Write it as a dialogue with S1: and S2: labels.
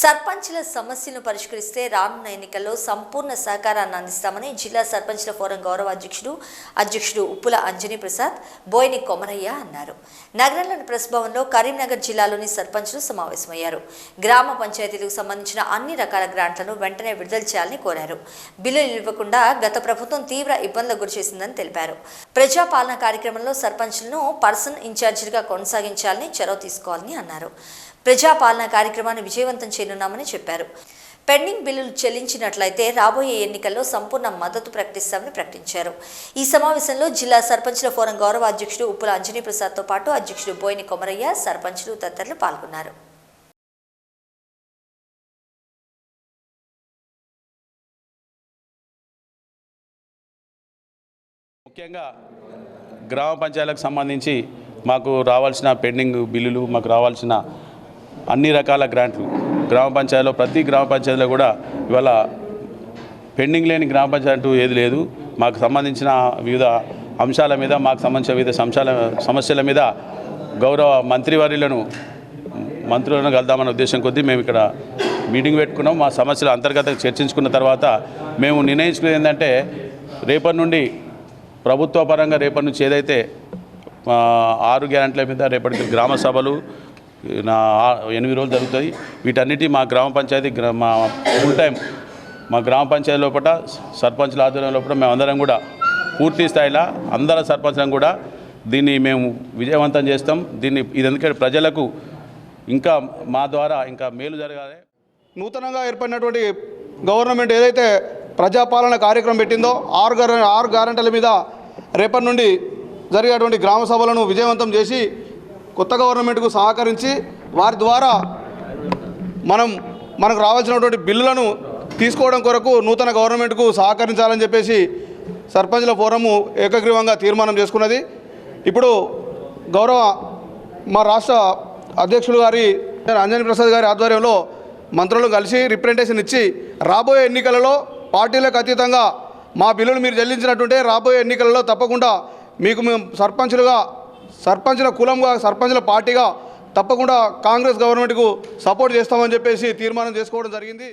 S1: సర్పంచ్ల సమస్యలను పరిష్కరిస్తే రానున్న ఎన్నికల్లో సంపూర్ణ సహకారాన్ని అందిస్తామని జిల్లా సర్పంచ్ల ఫోరం గౌరవ అధ్యక్షుడు అధ్యక్షుడు ఉప్పుల అంజనీ ప్రసాద్ బోయిని కొమరయ్య అన్నారు. నగరంలోని ప్రెస్ భవన్లో కరీంనగర్ జిల్లాలోని సర్పంచ్లు సమావేశమయ్యారు. గ్రామ పంచాయతీలకు సంబంధించిన అన్ని రకాల గ్రాంట్లను వెంటనే విడుదల చేయాలని కోరారు. బిల్లులు ఇవ్వకుండా గత ప్రభుత్వం తీవ్ర ఇబ్బందులకు గురిచేసిందని తెలిపారు. ప్రజాపాలన కార్యక్రమంలో సర్పంచ్లను పర్సన్ ఇన్ఛార్జీలుగా కొనసాగించాలని చొరవ తీసుకోవాలని అన్నారు. ప్రజాపాలన కార్యక్రమాన్ని విజయవంతం చేయనున్నామని చెప్పారు. పెండింగ్ బిల్లులు చెల్లించినట్లయితే రాబోయే ఎన్నికల్లో సంపూర్ణ మద్దతు ప్రకటిస్తామని ప్రకటించారు. ఈ సమావేశంలో జిల్లా సర్పంచుల ఫోరం గౌరవ అధ్యక్షుడు ఉప్పుల అంజనీ ప్రసాద్తో పాటు అధ్యక్షుడు బోయిని కొమరయ్య సర్పంచులు తదితరులు పాల్గొన్నారు.
S2: ముఖ్యంగా గ్రామ పంచాయతీలకు సంబంధించి మాకు రావాల్సిన పెండింగ్ బిల్లులు మాకు రావాల్సిన అన్ని రకాల గ్రాంట్లు గ్రామ పంచాయతీలో ప్రతి గ్రామ పంచాయతీలో కూడా ఇవాళ పెండింగ్ లేని గ్రామ పంచాయతీ అంటూ ఏది లేదు. మాకు సంబంధించిన వివిధ అంశాల మీద మాకు సంబంధించిన వివిధ అంశాల సమస్యల మీద గౌరవ మంత్రివర్యులను మంత్రులను కలుద్దామన్న ఉద్దేశం కొద్దీ మేము ఇక్కడ మీటింగ్ పెట్టుకున్నాం. మా సమస్యలు అంతర్గతంగా చర్చించుకున్న తర్వాత మేము నిర్ణయించుకునేది ఏంటంటే రేపటి నుండి ప్రభుత్వ పరంగా రేపటి నుంచి ఏదైతే ఆరు గ్యారంటీల మీద రేపటి గ్రామ సభలు నా ఎనిమిది రోజులు జరుగుతాయి వీటన్నిటి మా గ్రామ పంచాయతీ మా ఫుల్ టైం మా గ్రామ పంచాయతీ లోపల సర్పంచుల ఆధ్వర్యం లోపల మేమందరం కూడా పూర్తి స్థాయిలో అందరం సర్పంచం కూడా దీన్ని మేము విజయవంతం చేస్తాం. దీన్ని ఇది ఎందుకంటే ప్రజలకు ఇంకా మా ద్వారా ఇంకా మేలు జరగాలి.
S3: నూతనంగా ఏర్పడినటువంటి గవర్నమెంట్ ఏదైతే ప్రజాపాలన కార్యక్రమం పెట్టిందో ఆరు ఆరు గ్యారంటీల మీద రేపటి నుండి జరిగేటువంటి గ్రామ సభలను విజయవంతం చేసి కొత్త గవర్నమెంట్కు సహకరించి వారి ద్వారా మనం మనకు రావాల్సినటువంటి బిల్లులను తీసుకోవడం కొరకు నూతన గవర్నమెంట్కు సహకరించాలని చెప్పేసి సర్పంచ్ల ఫోరము ఏకగ్రీవంగా తీర్మానం చేసుకున్నది. ఇప్పుడు గౌరవ మా రాష్ట్ర అధ్యక్షులు గారి అంజనీ ప్రసాద్ గారి ఆధ్వర్యంలో మంత్రులు కలిసి రిప్రజెంటేషన్ ఇచ్చి రాబోయే ఎన్నికలలో పార్టీలకు అతీతంగా మా బిల్లులు మీరు చెల్లించినట్టుంటే రాబోయే ఎన్నికలలో తప్పకుండా మీకు మేము సర్పంచులుగా సర్పంచ్ల కులంగా సర్పంచ్ల పార్టీగా తప్పకుండా కాంగ్రెస్ గవర్నమెంట్కు సపోర్ట్ చేస్తామని చెప్పేసి తీర్మానం చేసుకోవడం జరిగింది.